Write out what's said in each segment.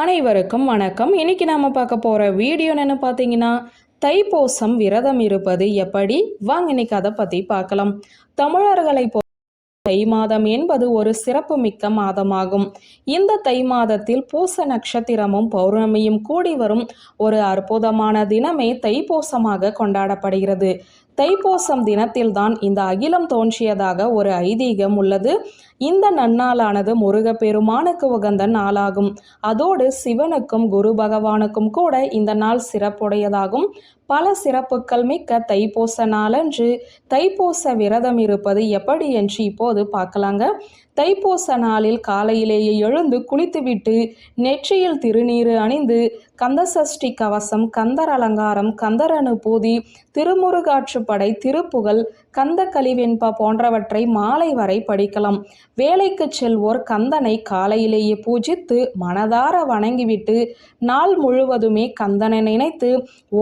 அனைவருக்கும் வணக்கம். இன்னைக்கு நாம பார்க்க போற வீடியோ என்ன பார்த்தீங்கன்னா தைப்பூசம் விரதம் இருப்பது எப்படி? வாங்க இன்னைக்கு அதை பத்தி பார்க்கலாம். தமிழர்களை தை மாதம் என்பது ஒரு சிறப்பு மிக்க மாதமாகும். இந்த தை மாதத்தில் பூச நட்சத்திரமும் பௌர்ணமியும் கூடி வரும் ஒரு அற்புதமான தினமே தைப்பூசமாக கொண்டாடப்படுகிறது. தைப்பூசம் தினத்தில்தான் இந்த அகிலம் தோன்றியதாக ஒரு ஐதீகம் உள்ளது. இந்த நன்னாளானது முருகப்பெருமானுக்கு உகந்த நாளாகும். அதோடு சிவனுக்கும் குரு பகவானுக்கும் கூட இந்த நாள் சிறப்புடையதாகும். பல சிறப்புகள் மிக்க தைப்பூச நாளன்று தைப்பூச விரதம் இருப்பது எப்படி என்று இப்போது பார்க்கலாங்க. தைப்பூச நாளில் காலையிலேயே எழுந்து குளித்துவிட்டு நெற்றியில் திருநீறு அணிந்து கந்தசஷ்டி கவசம் கந்தர் அலங்காரம் கந்தர் அனுபூதி திருமுருகாற்றுப்படை திருப்புகழ் கந்த கலிவெண்பா போன்றவற்றை மாலை வரை படிக்கலாம். வேலைக்கு செல்வோர் கந்தனை காலையிலேயே பூஜித்து மனதார வணங்கிவிட்டு நாள் முழுவதுமே கந்தனை நினைத்து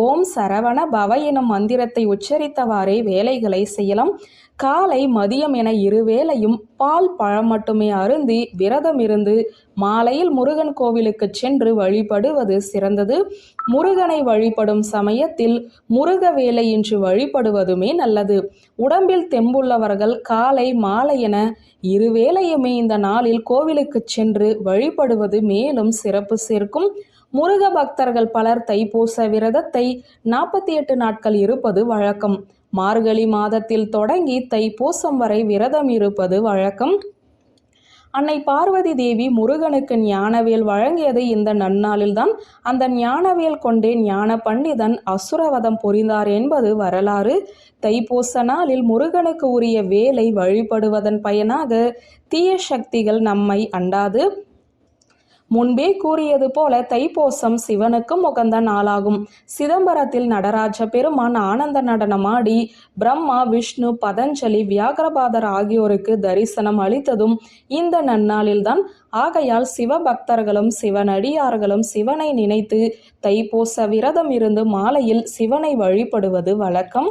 ஓம் சரவண பவ எனும் மந்திரத்தை உச்சரித்தவாறே வேலைகளை செய்யலாம். காலை மதியம் என இருவேளையும் பால் பழம் மட்டுமே அருந்தி விரதம் இருந்து மாலையில் முருகன் கோவிலுக்கு சென்று வழிபடுவது சிறந்தது முருகனை வழிபடும் சமயத்தில் முருக வேலையின்றி வழிபடுவதுமே நல்லது. உடம்பில் தெம்புள்ளவர்கள் காலை மாலை என இருவேளையுமே இந்த நாளில் கோவிலுக்கு சென்று வழிபடுவது மேலும் சிறப்பு சேர்க்கும். முருக பக்தர்கள் பலர் தைப்பூச விரதத்தை நாற்பத்தி எட்டு நாட்கள் இருப்பது வழக்கம். மார்கழி மாதத்தில் தொடங்கி தைப்பூசம் வரை விரதம் இருப்பது வழக்கம். அன்னை பார்வதி தேவி முருகனுக்கு ஞானவேல் வழங்கியது இந்த நன்னாளில்தான் அந்த ஞானவேல் கொண்டே ஞான பண்டிதன் அசுரவதம் புரிந்தார் என்பது வரலாறு. தைப்பூச நாளில் முருகனுக்கு உரிய வேலை வழிபடுவதன் பயனாக தீய சக்திகள் நம்மை அண்டாது. முன்பே கூறியது போல தைப்பூசம் சிவனுக்கும் உகந்த நாளாகும். சிதம்பரத்தில் நடராஜ பெருமான் ஆனந்த நடனமாடி பிரம்மா விஷ்ணு பதஞ்சலி வியாகரபாதர் ஆகியோருக்கு தரிசனம் அளித்ததும் இந்த நன்னாளில்தான். ஆகையால் சிவபக்தர்களும் சிவனடியார்களும் சிவனை நினைத்து தைப்பூச விரதம் இருந்து மாலையில் சிவனை வழிபடுவது வழக்கம்.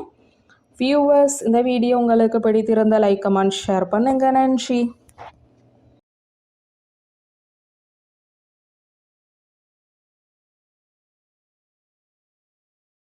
வியூவர்ஸ் இந்த வீடியோ உங்களுக்கு பிடித்திருந்த லைக் கமெண்ட் ஷேர் பண்ணுங்க. நன்றி.